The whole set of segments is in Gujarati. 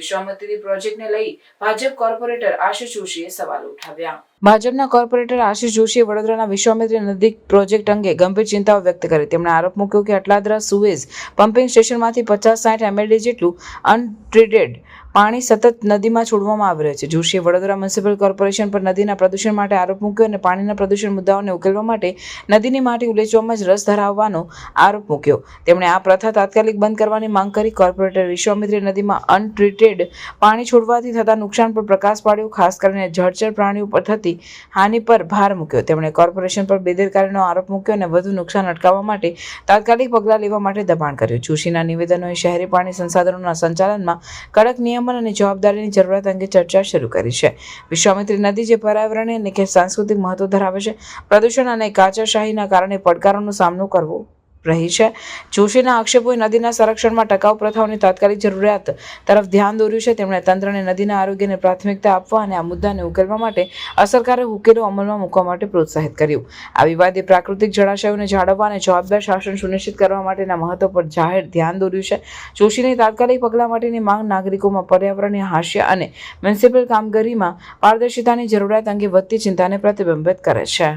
વિશ્વામિત્રી પ્રોજેક્ટને લઈ ભાજપ કોર્પોરેટર આશિષ જોશીએ સવાલ ઉઠાવ્યા. ભાજપના કોર્પોરેટર આશિષ જોશીએ વડોદરાના વિશ્વામિત્રી નદી પ્રોજેક્ટ અંગે ગંભીર ચિંતાઓ વ્યક્ત કરી. તેમણે આરોપ મૂક્યો કે અટલાદરા સુએઝ પમ્પિંગ સ્ટેશનમાંથી પચાસ સાઠ એમએલડી જેટલું અનટ્રીટેડ પાણી સતત નદીમાં છોડવામાં આવી રહ્યું છે. જોશીએ વડોદરા મ્યુનિસિપલ કોર્પોરેશન પર નદીના પ્રદૂષણ માટે આરોપ મૂક્યો અને પાણીના પ્રદૂષણ મુદ્દાઓને ઉકેલવા માટે નદીની માટી ઉલેચવામાં જ રસ ધરાવવાનો આરોપ મૂક્યો. તેમણે આ પ્રથા તાત્કાલિક બંધ કરવાની માંગ કરી. કોર્પોરેટર વિશ્વામિત્રી નદીમાં અનટ્રીટેડ પાણી છોડવાથી થતા નુકસાન પર પ્રકાશ પાડ્યો. ખાસ કરીને જળચર પ્રાણીઓ પર થતી હાનિ પર ભાર મૂક્યો. તેમણે કોર્પોરેશન પર બેદરકારીનો આરોપ મૂક્યો અને વધુ નુકસાન અટકાવવા માટે તાત્કાલિક પગલાં લેવા માટે દબાણ કર્યું. જોશીના નિવેદનોએ શહેરી પાણી સંસાધનોના સંચાલનમાં કડક નિયમન અને જવાબદારીની જરૂરિયાત અંગે ચર્ચા શરૂ કરી છે. વિશ્વામિત્રી નદી જે પર્યાવરણીય અને કે સાંસ્કૃતિક મહત્વ ધરાવે છે, પ્રદૂષણ અને કાચરશાહીના કારણે પડકારોનો સામનો કરવો રહી છે. જોશીના આક્ષેપોએ નદીના સંરક્ષણમાં ટકાઉ પ્રથાઓની તાત્કાલિક જરૂરિયાત તરફ ધ્યાન દોર્યું છે. તેમણે તંત્રને નદીના આરોગ્યને પ્રાથમિકતા આપવા અને આ મુદ્દાને ઉકેલવા માટે અસરકારક ઉકેલો અમલમાં મૂકવા માટે પ્રોત્સાહિત કર્યું. આ વિવાદે પ્રાકૃતિક જળાશયોને જાળવવા અને જવાબદાર શાસન સુનિશ્ચિત કરવા માટેના મહત્વ પર જાહેર ધ્યાન દોર્યું છે. જોશીની તાત્કાલિક પગલાં માટેની માંગ નાગરિકોમાં પર્યાવરણીય હાસ્ય અને મ્યુનિસિપલ કામગીરીમાં પારદર્શિતાની જરૂરિયાત અંગે વધતી ચિંતાને પ્રતિબિંબિત કરે છે.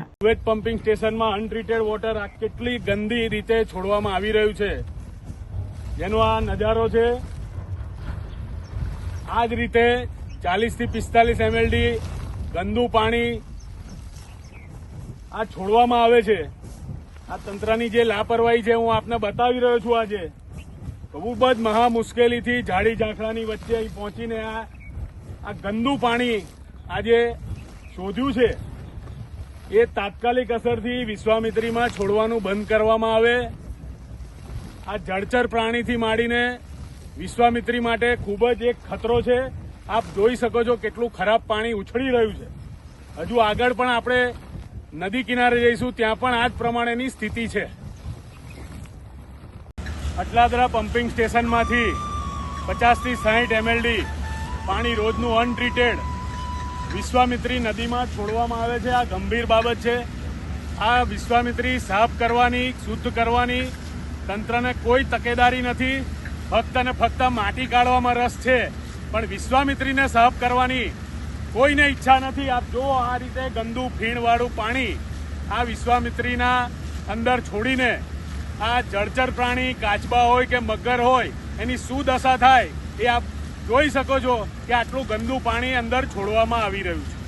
પંપિંગ સ્ટેશનમાં અનટ્રીટેડ વોટર કેટલી ગંદી રીતે છોડવામાં આવી રહ્યું છે. જેનો આ નજારો છે, આ જ રીતે ચાલીસથી પિસ્તાલીસ એમએલડી ગંદુ પાણી આ છોડવામાં આવે છે. આ તંત્રની જે લાપરવાહી છે, હું આપને બતાવી રહ્યો છું આજે. ખૂબ જ મહા મુશ્કેલીથી ઝાડી ઝાંખરાની વચ્ચે પહોંચીને આ આ ગંદુ પાણી આજે શોધ્યું છે. એ તાત્કાલિક અસરથી વિશ્વામિત્રીમાં છોડવાનું બંધ કરવામાં આવે. આ જળચર પ્રાણીથી માંડીને વિશ્વામિત્રી માટે ખૂબ જ એક ખતરો છે. આપ જોઈ શકો છો કેટલું ખરાબ પાણી ઉછળી રહ્યું છે. હજુ આગળ પણ આપણે નદી કિનારે જઈશું, ત્યાં પણ આ જ પ્રમાણેની સ્થિતિ છે. અટલાદરા પમ્પિંગ સ્ટેશનમાંથી પચાસથી સાહીઠ એમએલડી પાણી રોજનું અનટ્રીટેડ વિશ્વામિત્રી નદીમાં છોડવામાં આવે છે. આ ગંભીર બાબત છે. આ વિશ્વામિત્રી સાફ કરવાની, શુદ્ધ કરવાની તંત્રને કોઈ તકેદારી નથી. ફક્ત અને ફક્ત માટી કાઢવામાં રસ છે. પણ વિશ્વામિત્રીને સાફ કરવાની કોઈને ઈચ્છા નથી. આપ જો આ રીતે ગંદુ ફીણવાળું પાણી આ વિશ્વામિત્રીના અંદર છોડીને આ જળચર પ્રાણી કાચબા હોય કે મગર હોય, એની શું દશા થાય, એ આપ જોઈ શકો છો કે આટલું ગંદુ પાણી અંદર છોડવામાં આવી રહ્યું છે.